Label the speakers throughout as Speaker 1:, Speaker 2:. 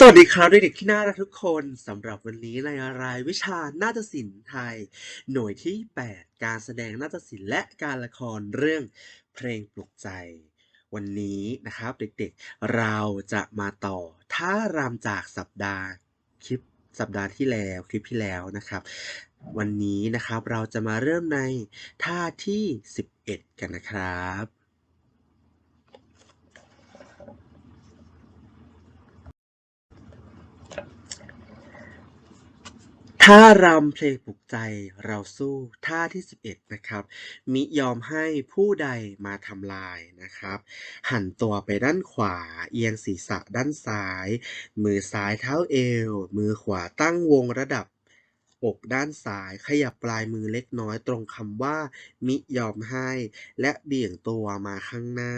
Speaker 1: สวัสดีครับเด็กๆที่น่ารักทุกคนสำหรับวันนี้ในรายวิชานาฏศิลป์ไทย หน่วยที่ 8 การแสดงนาฏศิลป์และการละครเรื่องเพลงปลุกใจ วันนี้นะครับเด็กๆเราจะมาต่อท่ารำจากสัปดาห์คลิปสัปดาห์ที่แล้วคลิปที่แล้วนะครับ วันนี้นะครับเราจะมาเริ่มในท่าที่ 11 กันนะครับ ท่ารำเพลงปลุกใจเราสู้ท่าที่ 11 นะครับ มิยอมให้ผู้ใดมาทำลายนะครับ หันตัวไปด้านขวา เอียงศีรษะด้านซ้าย มือซ้ายเท้าเอว มือขวาตั้งวงระดับ อกด้านซ้าย ขยับปลายมือเล็กน้อยตรงคำว่า มิยอมให้ และเบี่ยงตัวมาข้างหน้า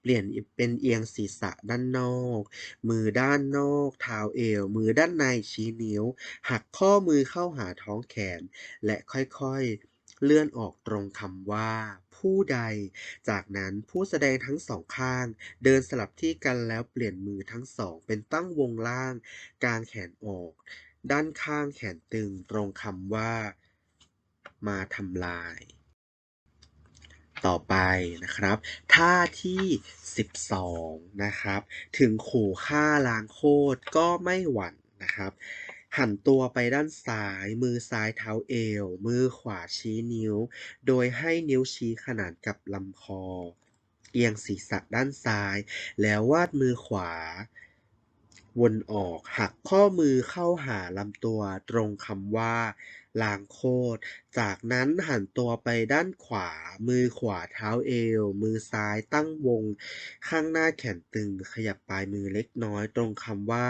Speaker 1: เปลี่ยนเป็นเอียงศีรษะด้านนอก มือด้านนอกเท้าเอว มือด้านในชี้นิ้ว หักข้อมือเข้าหาท้องแขน และค่อยๆเลื่อนออกตรงคำว่า ผู้ใด จากนั้นผู้แสดงทั้งสองข้าง เดินสลับที่กันแล้วเปลี่ยนมือทั้งสองเป็นตั้งวงล่าง กลางแขนออก ด้านข้างแขนตึงตรงคำว่า มาทำลาย ต่อไปนะครับ ท่าที่ 12 นะครับ ถึงขู่ฆ่าล้างโคตรก็ไม่หวั่นนะครับ หันตัวไปด้านซ้าย มือซ้ายเท้าเอว มือขวาชี้นิ้ว โดยให้นิ้วชี้ขนานกับลำคอ เอียงศีรษะด้านซ้าย แล้ววาดมือขวา วนออกหักข้อมือเข้าหาลำตัวตรงคำว่าลางโคตร จากนั้นหันตัวไปด้านขวา มือขวาเท้าเอว มือซ้ายตั้งวง ข้างหน้าแขนตึงขยับปลายมือเล็กน้อยตรงคำว่า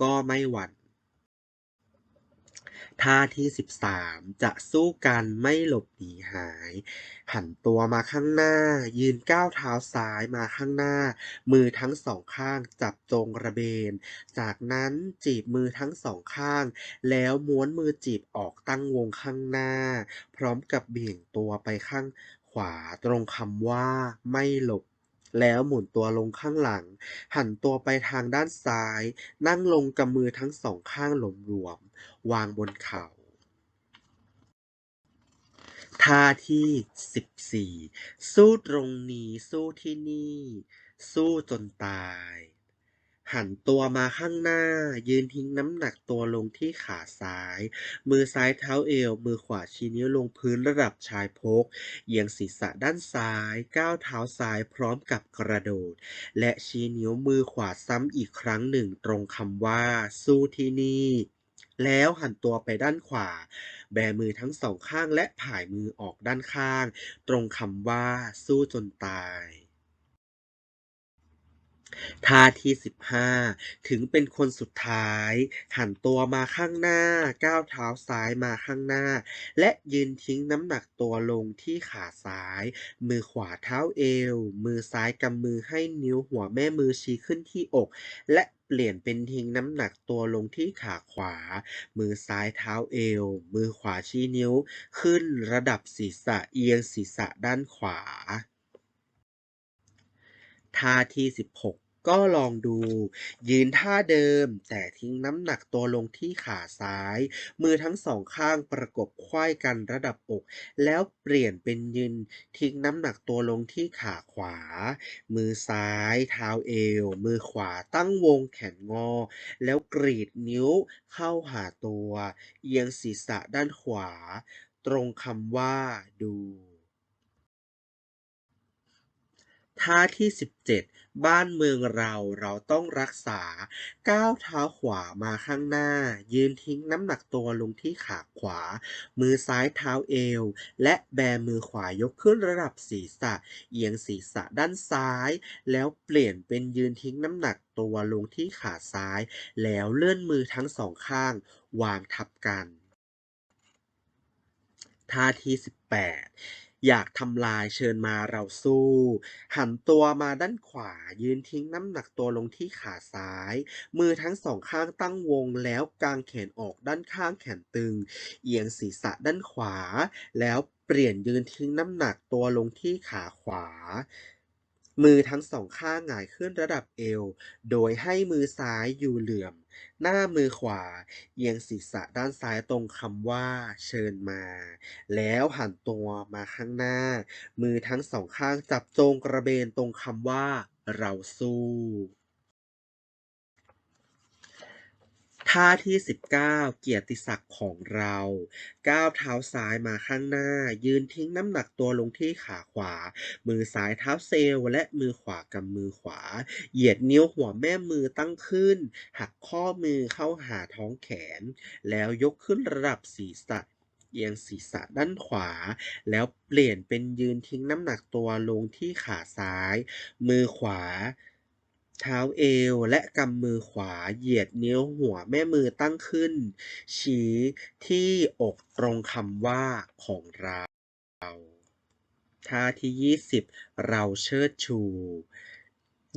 Speaker 1: ก็ไม่หวั่น ท่าที่ 13 จะสู้กันไม่หลบหนีหาย หันตัวมาข้างหน้า ยืนก้าวเท้าซ้ายมาข้างหน้า มือทั้งสองข้างจับจงกระเบน จากนั้นจีบมือทั้งสองข้าง แล้วม้วนมือจีบออกตั้งวงข้างหน้า พร้อมกับเบี่ยงตัวไปข้างขวาตรงคำว่าไม่หลบ แล้วหมุนตัวลงข้างหลัง หันตัวไปทางด้านซ้าย นั่งลงกับมือทั้งสองข้างหลวม วางบนเข่าท่าที่14สู้ตรงนี้สู้ที่นี่ สู้จนตาย หันตัวมาข้างหน้า ยืนทิ้งน้ำหนักตัวลงที่ขาซ้าย มือซ้ายเท้าเอว มือขวาชี้นิ้วลงพื้นระดับชายโพกเอียงศีรษะด้านซ้าย ก้าวเท้าซ้ายพร้อมกับกระโดด และชี้นิ้วมือขวาซ้ำอีกครั้งหนึ่งตรงคำว่า สู้ที่นี่แล้วหันตัวไปด้านขวา แบมือทั้งสองข้างและผายมือออกด้านข้าง ตรงคำว่าสู้จนตาย ท่าที่ 15 ถึงเป็นคนสุดท้าย หันตัวมาข้างหน้า ก้าวเท้าซ้ายมาข้างหน้า และยืนทิ้งน้ำหนักตัวลงที่ขาซ้าย มือขวาเท้าเอว มือซ้ายกำมือให้นิ้วหัวแม่มือชี้ขึ้นที่อก และเปลี่ยนเป็นทิ้งน้ำหนักตัวลงที่ขาขวา มือซ้ายเท้าเอว มือขวาชี้นิ้ว ขึ้นระดับศีรษะเอียงศีรษะด้านขวา ท่าที่ 16 ก็ลองดู ยืนท่าเดิม แต่ทิ้งน้ำหนักตัวลงที่ขาซ้าย มือทั้งสองข้างประกบไขว้กันระดับอก แล้วเปลี่ยนเป็นยืนทิ้งน้ำหนักตัวลงที่ขาขวา มือซ้ายเท้าเอว มือขวาตั้งวงแขนงอ แล้วกรีดนิ้วเข้าหาตัว เอียงศีรษะด้านขวา ตรงคำว่าดูท่าที่ 17 บ้านเมืองเราเราต้องรักษา ก้าวเท้าขวามาข้างหน้า ยืนทิ้งน้ำหนักตัวลงที่ขาขวา มือซ้ายเท้าเอว และแบมือขวายกขึ้นระดับศีรษะ เอียงศีรษะด้านซ้าย แล้วเปลี่ยนเป็นยืนทิ้งน้ำหนักตัวลงที่ขาซ้าย แล้วเลื่อนมือทั้งสองข้าง วางทับกัน ท่าที่ 18 อยากทำลายเชิญมาเราสู้ หันตัวมาด้านขวา ยืนทิ้งน้ำหนักตัวลงที่ขาซ้าย มือทั้งสองข้างตั้งวงแล้วกางแขนออกด้านข้างแขนตึง เอียงศีรษะด้านขวา แล้วเปลี่ยนยืนทิ้งน้ำหนักตัวลงที่ขาขวา มือทั้งสองข้างหงายขึ้นระดับเอว โดยให้มือซ้ายอยู่เหลื่อม หน้ามือขวา เอียงศีรษะด้านซ้ายตรงคำว่า เชิญมา แล้วหันตัวมาข้างหน้า มือทั้งสองข้างจับจงกระเบนตรงคำว่า เราสู้ ท่าที่ 19 เกียรติศักดิ์ของเราก้าวเท้าซ้ายมาข้างหน้า ยืนทิ้งน้ำหนักตัวลงที่ขาขวา มือซ้ายเท้าเซลและมือขวากำมือขวา เหยียดนิ้วหัวแม่มือตั้งขึ้น หักข้อมือเข้าหาท้องแขน แล้วยกขึ้นระดับศีรษะเอียงศีรษะด้านขวา แล้วเปลี่ยนเป็นยืนทิ้งน้ำหนักตัวลงที่ขาซ้าย มือขวา เท้าเอวและกำมือขวาเหยียดนิ้วหัวแม่มือตั้งขึ้น ชี้ที่อกตรงคำว่าของเราท่าที่ 20 เราเชิดชู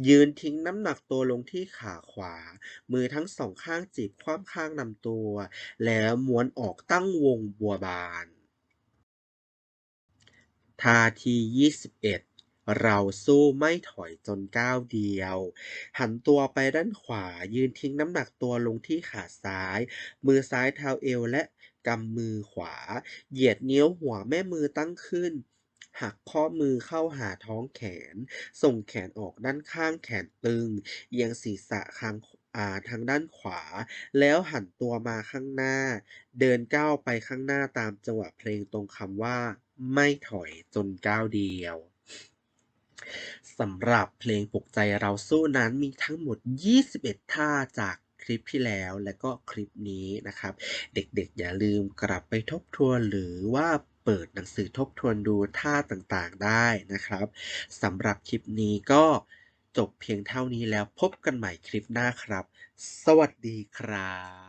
Speaker 1: ยืนทิ้งน้ำหนักตัวลงที่ขาขวา มือทั้งสองข้างจีบคว่ำข้างลำตัว แล้วม้วนออกตั้งวงบัวบานท่าที่ 21 เราสู้ไม่ถอยจนก้าวเดียว หันตัวไปด้านขวายืนทิ้งน้ำหนักตัวลงที่ขาซ้าย มือซ้ายเท้าเอวและกำมือขวา เหยียดนิ้วหัวแม่มือตั้งขึ้น หักข้อมือเข้าหาท้องแขน ส่งแขนออกด้านข้างแขนตึงเอียงศีรษะข้างาทางด้านขวา แล้วหันตัวมาข้างหน้า เดินก้าวไปข้างหน้าตามจังหวะเพลงตรงคำว่า ไม่ถอยจนก้าวเดียว สำหรับเพลงปลุกใจเราสู้นั้นมีทั้งหมด 21 ท่าจากคลิปที่แล้วและก็คลิปนี้นะครับ เด็กๆ อย่าลืมกลับไปทบทวนหรือว่าเปิดหนังสือทบทวนดูท่าต่างๆได้นะครับสำหรับคลิปนี้ก็จบเพียงเท่านี้แล้วพบกันใหม่คลิปหน้าครับ สวัสดีครับ